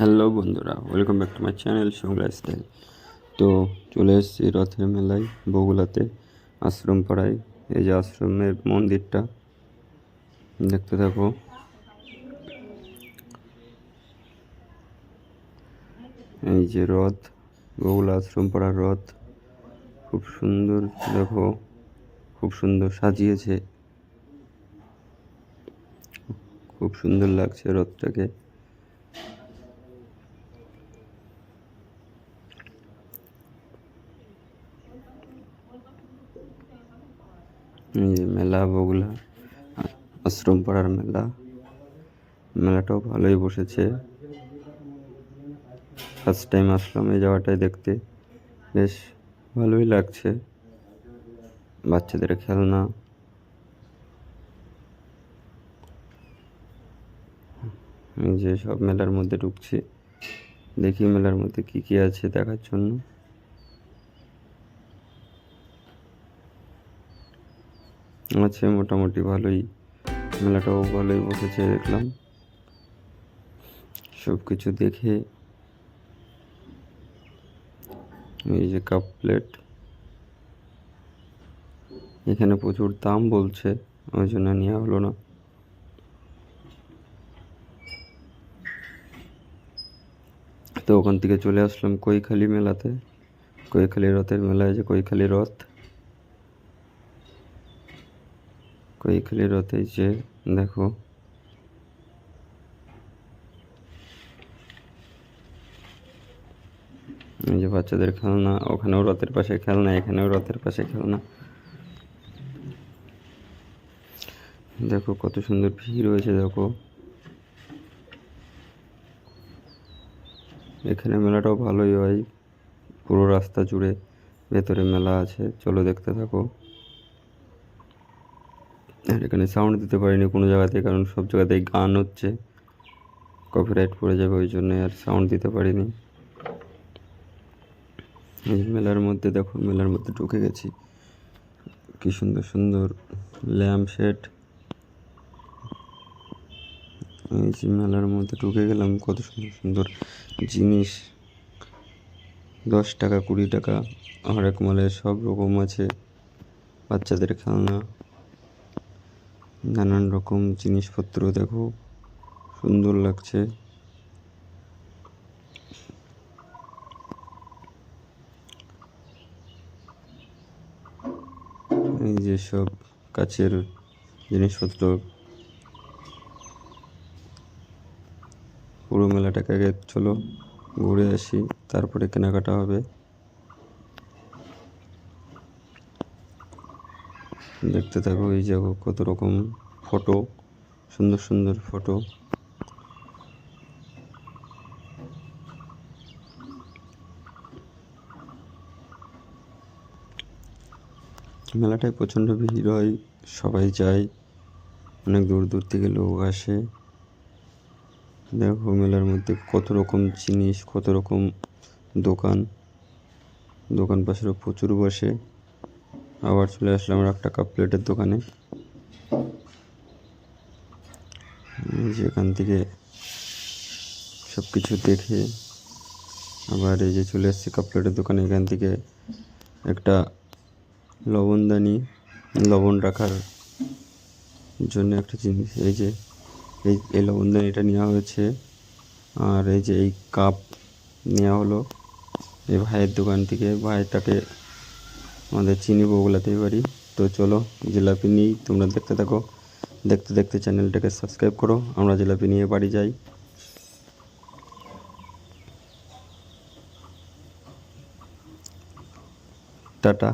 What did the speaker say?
Hello বন্ধুরা welcome back to my channel সঙ্গলা style তো চলে এসেছি রথের মেলায় বগুলাতে আশ্রম পাড়ায়। এই যে আশ্রমের মন্দিরটা, দেখতে থাকো। এই যে রথ বগুলা আশ্রম পাড়ার রথ। খুব সুন্দর, দেখো, খুব সুন্দর সাজিয়েছে। খুব সুন্দর লাগছে রথটাকে। মেলা বগুলা, আশ্রম পাড়ার মেলা, মেলাটাও ভালোই বসেছে। ফার্স্ট টাইম আসলাম এই দেখতে। বেশ ভালোই লাগছে। বাচ্চাদের খেলনা। যে সব মেলার মধ্যে ঢুকছি। দেখি মেলার মধ্যে কি কি আছে দেখার জন্য। আছে, মোটামুটি ভালোই। মেলাটাও ভালোই বসেছে, দেখলাম। সব কিছু দেখে এই যে কাপ প্লেট এখানে প্রচুর দাম বলছে, ওই জন্য নেওয়া হলো না। তো ওখান থেকে চলে আসলাম কৈখালি মেলাতে। কৈখালি রথের মেলায় যে কৈখালি রথ। কৈখালি রথে যে দেখো যে বাচ্চাদের খেলনা, ওখানেও রথের পাশে খেলনা, এখানেও রথের পাশে খেলনা। দেখো, কত সুন্দর ভিড় হয়েছে, দেখো। এখানে মেলাটাও ভালোই হয়, পুরো রাস্তা জুড়ে ভেতরে মেলা আছে, চলো দেখতে থাকো। আর এখানে সাউন্ড দিতে পারিনি কোনো জায়গাতে, কারণ সব জায়গাতেই গান হচ্ছে। কপিরাইট পড়ে যাবে, ওই জন্য আর সাউন্ড দিতে পারিনি। এই মেলার মধ্যে দেখো, মেলার মধ্যে ঢুকে গেছি। কি সুন্দর সুন্দর ল্যাম্প সেট এই যে মেলার মধ্যে ঢুকে গেলাম, কত সুন্দর সুন্দর জিনিস। দশ টাকা, কুড়ি টাকা হরেক মালে সব রকম আছে। বাচ্চাদের খেলনা। নানান রকম জিনিসপত্র, দেখো। সুন্দর লাগছে। এই যে সব কাছের জিনিসপত্র। পুরো মেলাটাকে আগে চলো, ঘুরে আসি, তারপরে কেনাকাটা হবে। দেখতে থাকো, এই যাব কত রকম ফটো সুন্দর সুন্দর ফটো মেলাটায় প্রচণ্ড ভিড় হয়, সবাই যায়, অনেক দূর দূর থেকে লোক আসে। দেখো মেলার মধ্যে কত রকম জিনিস, কত রকম দোকান। দোকান পাশেরও প্রচুর বসে। আবার চলে আসলাম একটা কাপ প্লেটের দোকানে। এই যে এখান থেকে সব কিছু দেখে আবার এই যে চলে এসেছি কাপ প্লেটের দোকানে। এখান থেকে একটা লবণদানি, লবণ রাখার জন্য একটা জিনিস। এই যে, এই এই লবণদানিটা নেওয়া হয়েছে। আর এই যে এই কাপ নেওয়া হলো। এই ভাইয়ের দোকান থেকে, ভাইটাকে আমাদের চিনি বগুলাতেই পারি তো চলো, জিলাপি নিই তোমরা দেখতে থাকো। দেখতে দেখতে চ্যানেলটাকে সাবস্ক্রাইব করো। আমরা জিলাপি নিয়ে বাড়ি যাই। টাটা।